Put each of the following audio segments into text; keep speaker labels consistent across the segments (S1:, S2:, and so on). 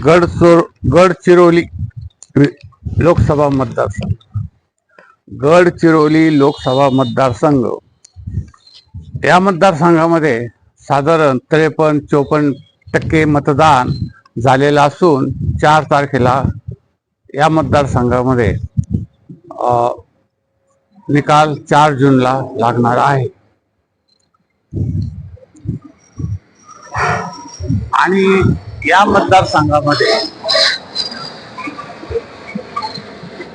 S1: गडचोर गडचिरोली लोकसभा मतदारसंघ. गडचिरोली लोकसभा मतदारसंघ. या मतदारसंघामध्ये साधारण त्रेपन्न चोपन्न टक्के मतदान झालेलं असून चार तारखेला या मतदारसंघामध्ये निकाल चार जूनला लागणार आहे. आणि या मतदारसंघामध्ये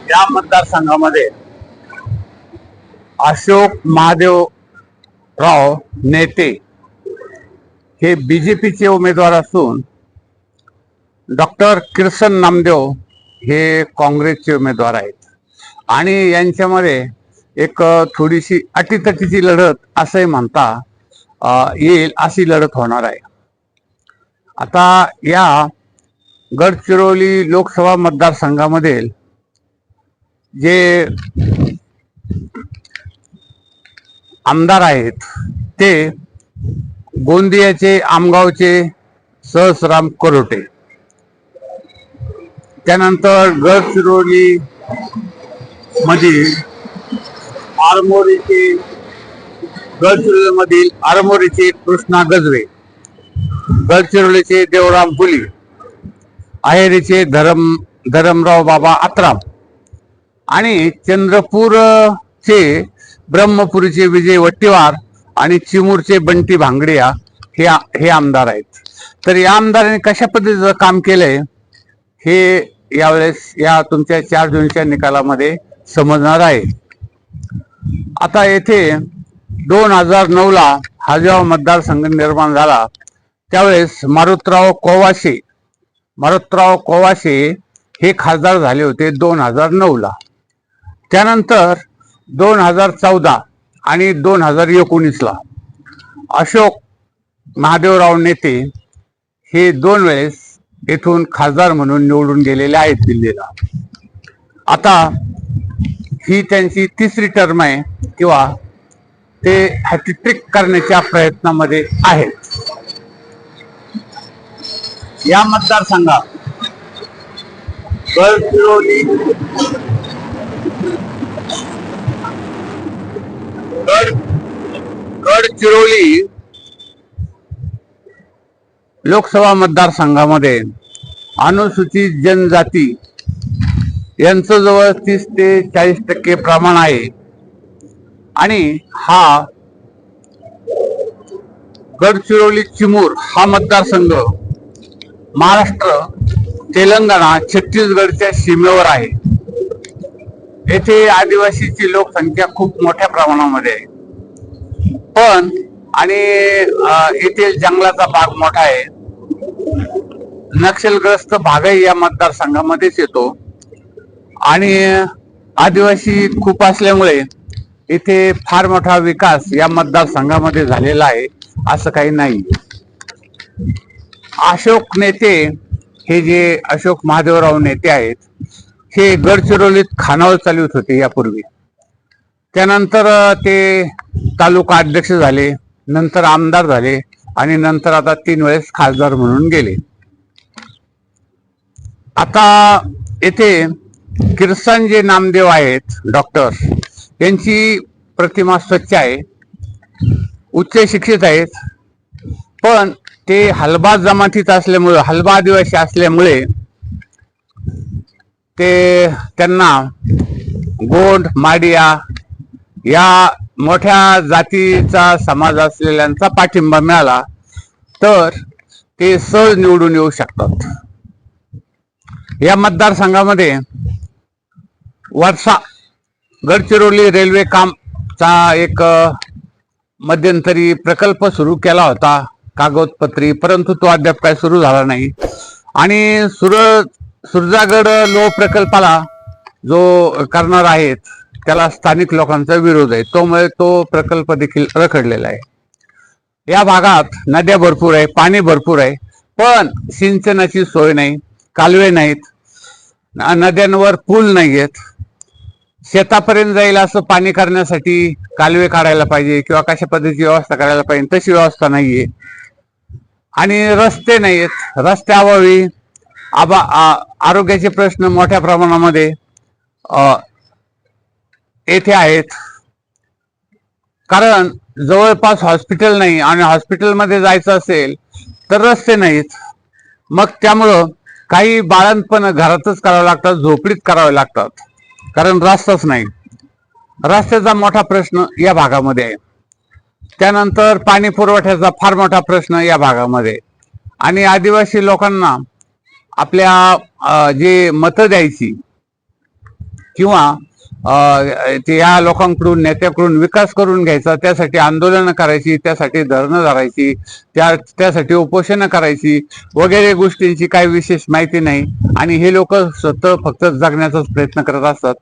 S1: या मतदारसंघामध्ये अशोक महादेवराव नेते हे बीजेपीचे उमेदवार असून डॉक्टर किर्सन नामदेव हे काँग्रेसचे उमेदवार आहेत. आणि यांच्यामध्ये एक थोडीशी अटीतटीची लढत असंही म्हणता येईल अशी लढत होणार आहे. आता या गडचिरोली लोकसभा मतदारसंघामध्ये जे आमदार आहेत ते गोंदियाचे आमगावचे सहसराम करोटे. त्यानंतर गडचिरोली मधील आरमोरीचे गडचिरोलीमधील आरमोरीचे कृष्णा गजवे. गडचिरोलीचे देवराम फुली आहेरीचे धरम धरमराव बाबा आत्राम आणि चंद्रपूरचे ब्रह्मपुरीचे विजय वट्टीवार आणि चिमूरचे बंटी भांगडिया हे हे आमदार आहेत. तर या आमदारांनी कशा पद्धतीचं काम केलंय हे यावेळेस या तुमच्या चार जूनच्या निकालामध्ये समजणार आहे. आता येथे दोन हजार नऊ ला हा जेव्हा मतदारसंघ निर्माण झाला त्यावेळेस मारुतराव कोवाशे मारुतराव कोवाशे हे खासदार झाले होते दोन हजार नऊला त्यानंतर दोन हजार चौदा आणि दोन हजार एकोणीसला अशोक महादेवराव नेते हे दोन वेळेस येथून खासदार म्हणून निवडून गेलेले आहेत दिल्लीला. आता ही त्यांची तिसरी टर्म आहे किंवा ते हॅटिट्रिक करण्याच्या प्रयत्नामध्ये आहेत. या मतदारसंघात. गडचिरोली गड गडचिरोली लोकसभा मतदारसंघामध्ये अनुसूचित जनजाती यांचं जवळ तीस ते चाळीस टक्के प्रमाण आहे. आणि हा गडचिरोली चिमूर हा मतदारसंघ महाराष्ट्र तेलंगणा छत्तीसगडच्या सीमेवर आहे. येथे आदिवासीची लोकसंख्या खूप मोठ्या प्रमाणामध्ये आहे. पण आणि येथे येथील जंगलाचा भाग मोठा आहे. नक्षलग्रस्त भागही या मतदारसंघामध्येच येतो. आणि आदिवासी खूप असल्यामुळे इथे फार मोठा विकास या मतदारसंघामध्ये झालेला आहे असं काही नाही. अशोक नेते हे जे अशोक महादेवराव नेते आहेत हे गडचिरोलीत खानावळ चालवत होते यापूर्वी. त्यानंतर ते तालुका अध्यक्ष झाले नंतर आमदार झाले आणि नंतर आता तीन वेळेस खासदार म्हणून गेले. आता येथे किर्सन जे नामदेव आहेत डॉक्टर. यांची प्रतिमा स्वच्छ आहे उच्च शिक्षित आहेत पण ते हलबा जमातीत असल्यामुळे हलबा आदिवासी असल्यामुळे ते त्यांना गोंड माडिया या मोठ्या जातीचा समाज असलेल्यांचा पाठिंबा मिळाला तर ते सहज निवडून येऊ शकतात. या मतदारसंघामध्ये वर्षा गडचिरोली रेल्वे कामचा एक मध्यंतरी प्रकल्प सुरू केला होता. कागदपत्री परंतु तो अद्याप काय सुरू झाला नाही. आणि सुर सुरजागड लो प्रकल्पाला जो करणार आहेत त्याला स्थानिक लोकांचा विरोध आहे. त्यामुळे तो प्रकल्प देखील रखडलेला आहे. या भागात नद्या भरपूर आहे पाणी भरपूर आहे पण सिंचनाची सोय नाही कालवे नाहीत नद्यांवर पूल नाही आहेत शेतापर्यंत जाईल असं पाणी करण्यासाठी कालवे काढायला पाहिजे किंवा कशा पद्धतीची व्यवस्था करायला पाहिजे तशी व्यवस्था नाहीये. आणि रस्ते नाहीत रस्त्याअभावी आबा आरोग्याचे प्रश्न मोठ्या प्रमाणामध्ये येथे आहेत. कारण जवळपास हॉस्पिटल नाही आणि हॉस्पिटलमध्ये जायचं असेल तर रस्ते नाहीत. मग त्यामुळं काही बाळंतपण घरातच करावं लागतात झोपडीत करावे लागतात. कारण रस्ताच नाही. रस्त्याचा मोठा प्रश्न या भागामध्ये आहे. त्यानंतर पाणी पुरवठ्याचा फार मोठा प्रश्न या भागामध्ये. आणि आदिवासी लोकांना आपल्या जे मतं द्यायची किंवा ते या लोकांकडून नेत्याकडून विकास करून घ्यायचा त्यासाठी आंदोलनं करायची त्यासाठी धरणं धरायची त्या त्यासाठी उपोषणं करायची वगैरे गोष्टींची काही विशेष माहिती नाही. आणि हे लोक स्वतः फक्त जगण्याचाच प्रयत्न करत असतात.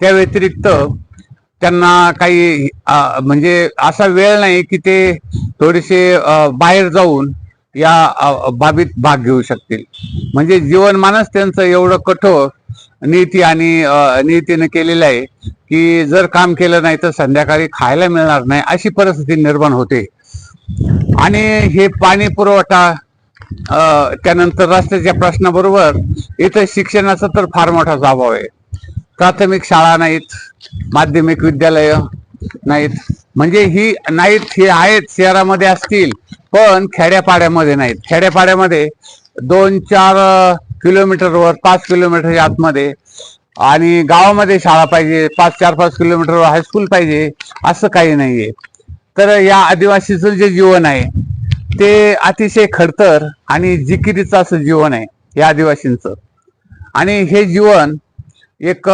S1: त्या व्यतिरिक्त त्यांना काही म्हणजे असा वेळ नाही की ते थोडेसे बाहेर जाऊन या बाबीत भाग घेऊ शकतील. म्हणजे जीवनमानच त्यांचं एवढं कठोर नीती आणि नीतीनं नीतीने केलेलं आहे की जर काम केलं नाही तर संध्याकाळी खायला मिळणार नाही अशी परिस्थिती निर्माण होते. आणि हे पाणी पुरवठा त्यानंतर रस्त्याच्या प्रश्नाबरोबर इथं शिक्षणाचा तर फार मोठा अभाव आहे. प्राथमिक शाळा नाहीत माध्यमिक विद्यालय नाहीत. म्हणजे ही नाहीत हे आहेत शहरामध्ये असतील पण खेड्यापाड्यामध्ये नाहीत. खेड्यापाड्यामध्ये दोन चार किलोमीटरवर पाच किलोमीटरच्या आतमध्ये आणि गावामध्ये शाळा पाहिजे पाच चार पाच किलोमीटरवर हायस्कूल पाहिजे असं काही नाहीये. तर या आदिवासीचं जे जीवन आहे ते अतिशय खडतर आणि जिकिरीचं असं जीवन आहे या आदिवासींचं. आणि हे जीवन एक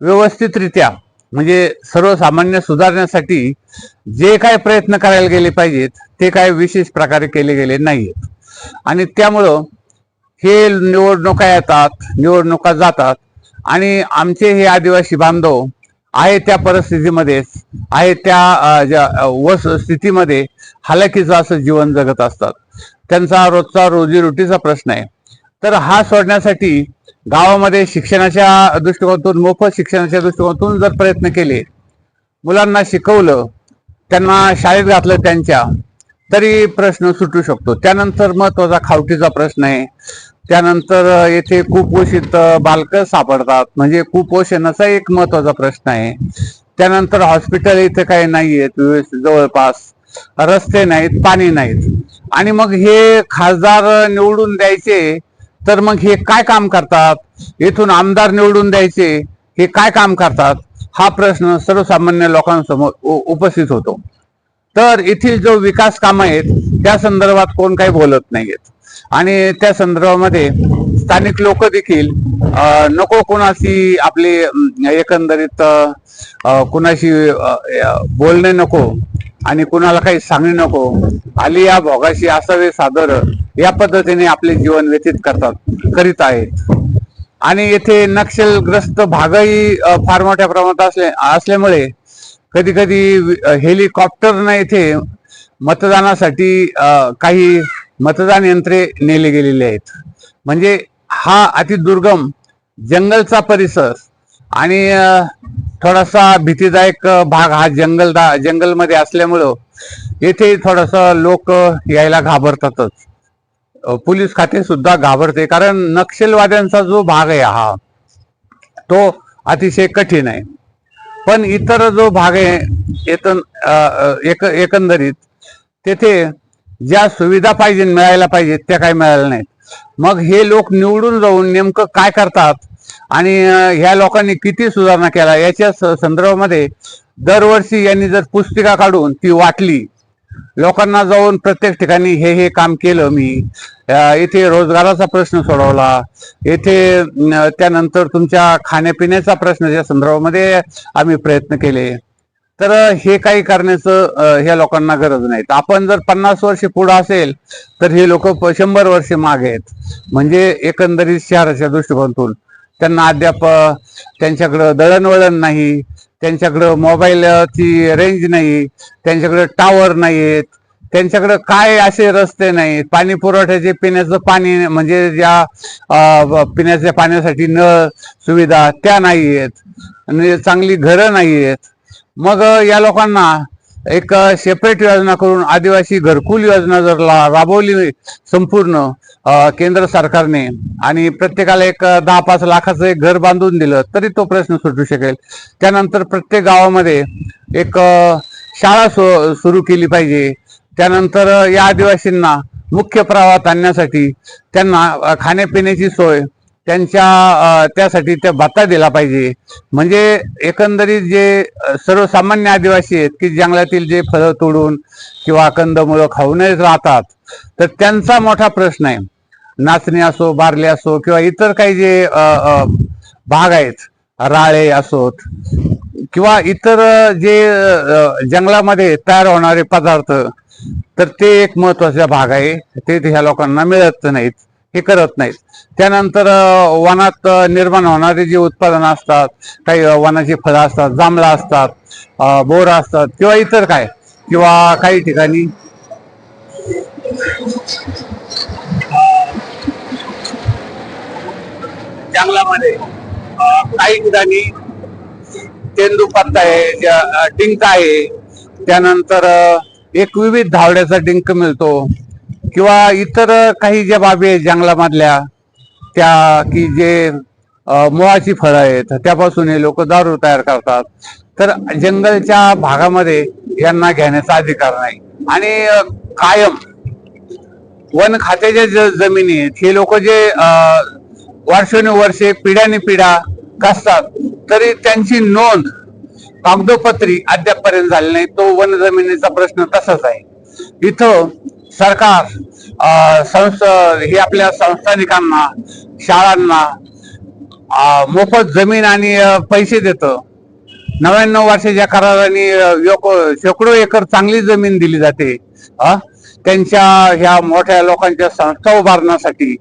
S1: व्यवस्थितरित्या म्हणजे सर्वसामान्य सुधारण्यासाठी जे काय प्रयत्न करायला गेले पाहिजेत ते काय विशेष प्रकारे केले गेले नाहीयेत. आणि त्यामुळं हे निवडणुका येतात निवडणुका जातात आणि आमचे हे आदिवासी बांधव आहे त्या परिस्थितीमध्येच आहे त्या अ, ज्या वस स्थितीमध्ये हालाकीचं असं जीवन जगत असतात. त्यांचा रोजचा रोजीरोटीचा प्रश्न आहे. तर हा सोडण्यासाठी गावामध्ये शिक्षणाच्या दृष्टिकोनातून मोफत शिक्षणाच्या दृष्टिकोनातून जर प्रयत्न केले मुलांना शिकवलं त्यांना शाळेत घातलं त्यांच्या तरी प्रश्न सुटू शकतो. त्यानंतर महत्त्वाचा खावटीचा प्रश्न आहे. त्यानंतर येथे कुपोषित बालक सापडतात. म्हणजे कुपोषणाचा एक महत्त्वाचा प्रश्न आहे. त्यानंतर हॉस्पिटल इथे काही नाही आहेत जवळपास. रस्ते नाहीत पाणी नाहीत. आणि मग हे खासदार निवडून द्यायचे तर मग हे काय काम करतात? येथून आमदार निवडून द्यायचे हे काय काम करतात? हा प्रश्न सर्वसामान्य लोकांसमोर उपस्थित होतो. तर येथील जो विकास काम आहेत त्या संदर्भात कोण काही बोलत नाहीयेत. आणि त्या संदर्भामध्ये स्थानिक लोक देखील नको कोणाशी आपले एकंदरीत कुणाशी बोलणे नको. आणि कुणाला काही सांगणे नको. आली या भोगाशी असावे सादर या पद्धतीने आपले जीवन व्यतीत करतात करीत आहेत. आणि येथे नक्षलग्रस्त भागही फार मोठ्या प्रमाणात असले असल्यामुळे कधी कधी हेलिकॉप्टरनं येथे मतदानासाठी काही मतदान यंत्रे नेले गेलेले आहेत. म्हणजे हा अतिदुर्गम जंगलचा परिसर आणि थोडासा भीतीदायक भाग हा जंगल जंगलमध्ये असल्यामुळं येथे थोडंसं लोक यायला घाबरतातच. पोलीस खाते सुद्धा घाबरते. कारण नक्षलवाद्यांचा जो भाग आहे हा तो अतिशय कठीण आहे. पण इतर जो भाग आहे एक एकंदरीत तेथे ज्या सुविधा पाहिजे मिळायला पाहिजेत त्या काही मिळाल्या नाहीत. मग हे लोक निवडून जाऊन नेमकं काय करतात? आणि ह्या लोकांनी किती सुधारणा केला याच्या स- संदर्भामध्ये दरवर्षी यांनी जर पुस्तिका काढून ती वाटली लोकांना जाऊन प्रत्येक ठिकाणी हे हे काम केलं मी इथे रोजगाराचा प्रश्न सोडवला येथे त्यानंतर तुमच्या खाण्यापिण्याचा प्रश्न या संदर्भामध्ये आम्ही प्रयत्न केले. तर हे काही करण्याचं ह्या लोकांना गरज नाही. आपण जर पन्नास वर्ष पुढं असेल तर हे लोक शंभर वर्ष मागे आहेत. म्हणजे एकंदरीत शहराच्या दृष्टिकोनातून त्यांना अद्याप त्यांच्याकडं दळणवळण नाही त्यांच्याकडं मोबाईलची रेंज नाही त्यांच्याकडं टावर नाहीत त्यांच्याकडं काय असे रस्ते नाहीत पाणी पुरवठ्याचे पिण्याचं पाणी म्हणजे ज्या पिण्याच्या पाण्यासाठी नळ सुविधा त्या नाही आहेत आणि चांगली घरं नाही आहेत मग या लोकांना एक सेपरेट योजना करून आदिवासी घरकुल योजना जर ला- राबवली संपूर्ण केंद्र सरकारने आणि प्रत्येकाला एक दहा पाच लाखाचं एक घर बांधून दिलं तरी तो प्रश्न सुटू शकेल. त्यानंतर प्रत्येक गावामध्ये एक शाळा सु सुरू केली पाहिजे. त्यानंतर या आदिवासींना मुख्य प्रवाहात आणण्यासाठी त्यांना खाण्यापिण्याची सोय त्यांच्या त्यासाठी त्या भत्ता दिला पाहिजे. म्हणजे एकंदरीत जे सर्वसामान्य आदिवासी आहेत की जंगलातील जे फळं तोडून किंवा कंदमुळं खाऊनच राहतात तर त्यांचा मोठा प्रश्न आहे. नाचणी असो बारले असो किंवा इतर काही जे भाग आहेत राळे असोत किंवा इतर जे जंगलामध्ये तयार होणारे पदार्थ तर ते एक महत्त्वाचा भाग आहे. ते ह्या लोकांना मिळत नाहीत. हे करत नाहीत. त्यानंतर वनात निर्माण होणारे जे उत्पादनं असतात काही वनाची फळं असतात जांभळा असतात बोर असतात किंवा इतर काय किंवा काही ठिकाणी जंगलामध्ये काही ठिकाणी तेंदूपत्ता आहे डिंक आहे. त्यानंतर एक विविध धावड्याचा डिंक मिळतो. किंवा इतर काही ज्या बाबी आहेत जंगलामधल्या त्या की जे मुळाची फळं आहेत त्यापासून हे लोक दारू तयार करतात. तर जंगलच्या भागामध्ये यांना घेण्याचा अधिकार नाही. आणि कायम वन खात्याच्या जमिनी आहेत हे लोक जे वर्षानुवर्षे पिढ्याने पिढ्या कसतात तरी त्यांची नोंद कागदोपत्री अद्यापपर्यंत झाली नाही. तो वन जमिनीचा प्रश्न तसाच आहे. इथं सरकार अ, संस्था हे आपल्या संस्थानिकांना शाळांना मोफत जमीन आणि पैसे देतं. नव्याण्णव वर्षाच्या कराराने योक- शेकडो एकर चांगली जमीन दिली जाते त्यांच्या ह्या मोठ्या लोकांच्या संस्था उभारण्यासाठी.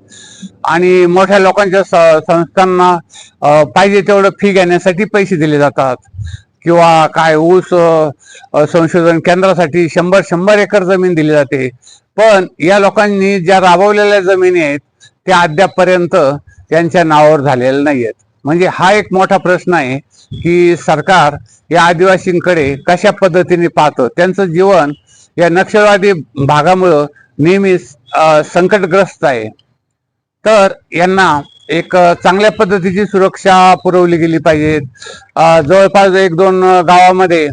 S1: आणि मोठ्या लोकांच्या संस्थांना पाहिजे तेवढं फी घेण्यासाठी पैसे दिले जातात. किंवा काय ऊस संशोधन केंद्रासाठी शंभर शंभर एकर जमीन दिली जाते. पण या लोकांनी ज्या राबवलेल्या जमिनी आहेत त्या अद्यापपर्यंत त्यांच्या नावावर झालेल्या नाही आहेत म्हणजे हा एक मोठा प्रश्न आहे की सरकार या आदिवासींकडे कशा पद्धतीने पाहतं? त्यांचं जीवन या नक्षलवादी भागामुळं नेहमीच संकटग्रस्त आहे. तर यांना एक चांगल्या पद्धतीची सुरक्षा पुरवली गेली पाहिजेत. जवळपास एक दोन गावामध्ये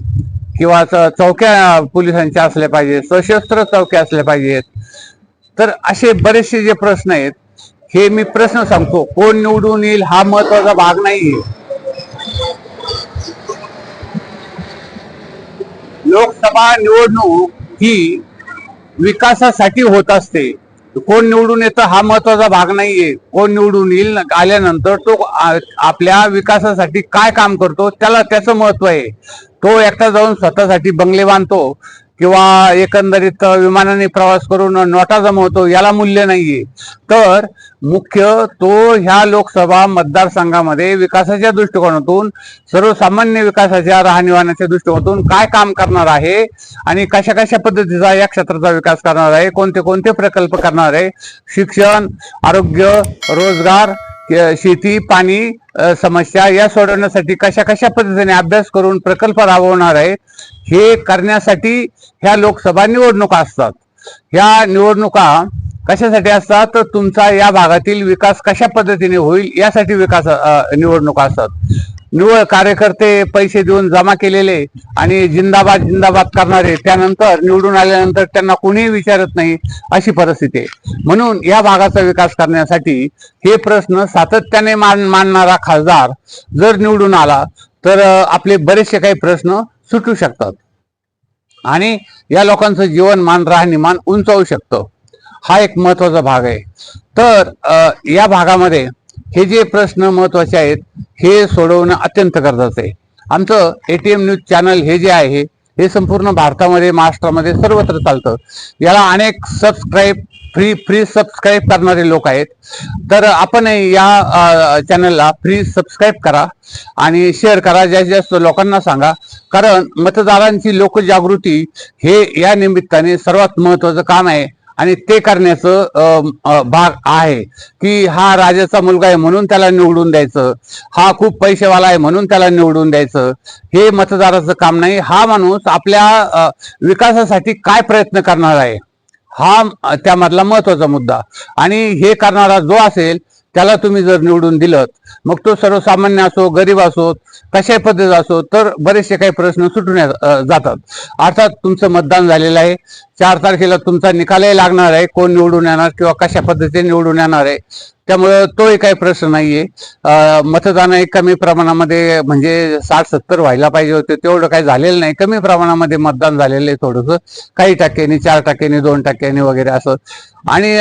S1: किंवा चौक्या पोलिसांच्या असल्या पाहिजेत सशस्त्र चौक्या असल्या पाहिजेत. तर असे बरेचसे जे प्रश्न आहेत हे मी प्रश्न सांगतो. कोण निवडून येईल हा महत्त्वाचा भाग नाहीये. लोकसभा निवडणूक ही विकासासाठी होत असते. कोण निवडून येतं हा महत्त्वाचा भाग नाहीये. कोण निवडून येईल आल्यानंतर तो आपल्या विकासासाठी काय काम करतो त्याला त्याचं महत्त्व आहे. तो एकटा जाऊन स्वतःसाठी बंगले बांधतो. किंवा एकंदरीत विमानाने प्रवास करून नोटा जमवतो याला मूल्य नाहीये. तर मुख्य तो ह्या लोकसभा मतदारसंघामध्ये विकासाच्या दृष्टिकोनातून सर्वसामान्य विकासाच्या राहणीमानाच्या दृष्टिकोनातून काय काम करणार आहे आणि कशा कशा पद्धतीचा या क्षेत्राचा विकास करणार आहे कोणते कोणते प्रकल्प करणार आहे शिक्षण आरोग्य रोजगार शेती पाणी समस्या या सोडवण्यासाठी कशा कशा पद्धतीने अभ्यास करून प्रकल्प राबवणार आहे हे करण्यासाठी ह्या लोकसभा निवडणुका असतात. ह्या निवडणुका कशासाठी असतात? तर तुमचा या भागातील विकास कशा पद्धतीने होईल यासाठी विकास निवडणुका असतात. निवळ कार्यकर्ते पैसे देऊन जमा केलेले आणि जिंदाबाद जिंदाबाद करणारे त्यानंतर निवडून आल्यानंतर त्यांना कोणीही विचारत नाही अशी परिस्थिती आहे. म्हणून या भागाचा विकास करण्यासाठी हे प्रश्न सातत्याने मान मानणारा खासदार जर निवडून आला तर आपले बरेचसे काही प्रश्न सुटू शकतात. आणि या लोकांचं जीवनमान राहणीमान उंचावू शकतं. हा एक महत्त्वाचा भाग आहे. तर या भागामध्ये हे जे प्रश्न महत्त्वाचे आहेत हे सोडवणं अत्यंत गरजेचं आहे. आमचं एटीएम न्यूज चॅनल हे जे आहे हे संपूर्ण भारतामध्ये महाराष्ट्रामध्ये सर्वत्र चालतं. याला अनेक सबस्क्राईब फ्री फ्री सबस्क्राईब करणारे लोक आहेत. तर आपण या चॅनलला फ्री सबस्क्राईब करा आणि शेअर करा. जास्तीत जास्त लोकांना सांगा. कारण मतदारांची लोकजागृती हे या निमित्ताने सर्वात महत्वाचं काम आहे. आणि ते करण्याचं भाग आहे की हा राजाचा मुलगा आहे म्हणून त्याला निवडून द्यायचं. हा खूप पैसेवाला आहे म्हणून त्याला निवडून द्यायचं. हे मतदाराचं काम नाही. हा माणूस आपल्या विकासासाठी काय प्रयत्न करणार आहे? हा त्यामधला महत्त्वाचा मुद्दा. आणि हे करणारा जो असेल त्याला तुम्ही जर निवडून दिलं मग तो सर्वसामान्य असो गरीब असो कशाही पद्धत असो तर बरेचसे काही प्रश्न सुटून जातात. अर्थात तुमचं मतदान झालेलं आहे. चार तारखेला तुमचा निकालही लागणार आहे. कोण निवडून येणार किंवा कशा पद्धतीने निवडून येणार आहे. त्यामुळं तोही काही प्रश्न नाहीये. आहे मतदान एक कमी प्रमाणामध्ये म्हणजे साठ सत्तर व्हायला पाहिजे होते. तेवढं काही झालेलं नाही. कमी प्रमाणामध्ये मतदान झालेलं आहे थोडंसं. काही टक्क्यांनी चार टक्क्यांनी दोन टक्क्यांनी वगैरे असं. आणि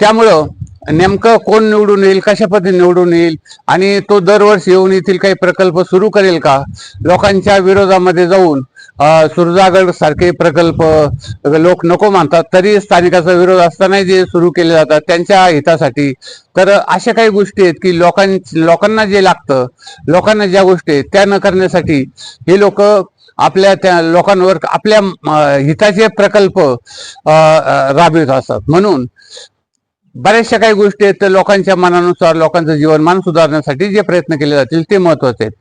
S1: त्यामुळं नेमकं कोण निवडून येईल कशा पद्धतीने निवडून येईल? आणि तो दरवर्षी येऊन येथील काही प्रकल्प सुरू करेल का? लोकांच्या विरोधामध्ये जाऊन सुरजागड सारखे प्रकल्प लोक नको मानतात तरी स्थानिकाचा विरोध असतानाही जे सुरू केले जातात त्यांच्या हितासाठी. तर अशा काही गोष्टी आहेत की लोकां लोकांना जे लागतं लोकांना ज्या गोष्टी आहेत त्या न करण्यासाठी हे लोक आपल्या त्या लोकांवर आपल्या हिताचे प्रकल्प राबवित असतात. म्हणून बऱ्याचशा काही गोष्टी आहेत तर लोकांच्या मनानुसार लोकांचं जीवनमान सुधारण्यासाठी जे प्रयत्न केले जातील ते महत्त्वाचे आहेत.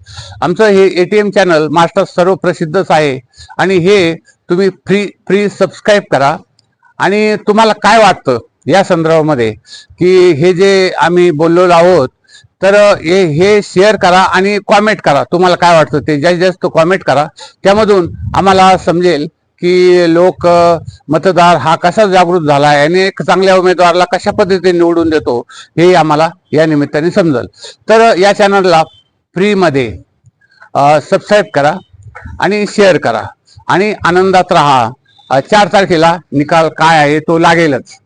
S1: आमचं हे एटीएम चॅनल मास्टर सर्व प्रसिद्धच आहे आणि हे तुम्ही फ्री फ्री सबस्क्राईब करा. आणि तुम्हाला काय वाटतं या संदर्भामध्ये? की हे जे आम्ही बोललेलो आहोत तर हे हे शेअर करा आणि कॉमेंट करा. तुम्हाला काय वाटतं ते जास्तीत जास्त कॉमेंट करा. त्यामधून आम्हाला समजेल की लोक मतदार हा कसा जागृत झाला आहे आणि एक चांगल्या उमेदवाराला कशा पद्धतीने निवडून देतो हे आम्हाला या निमित्ताने समजेल. तर या चॅनलला फ्रीमध्ये सबस्क्राईब करा आणि शेअर करा. आणि आनंदात राहा. चार तारखेला निकाल काय आहे तो लागेलच.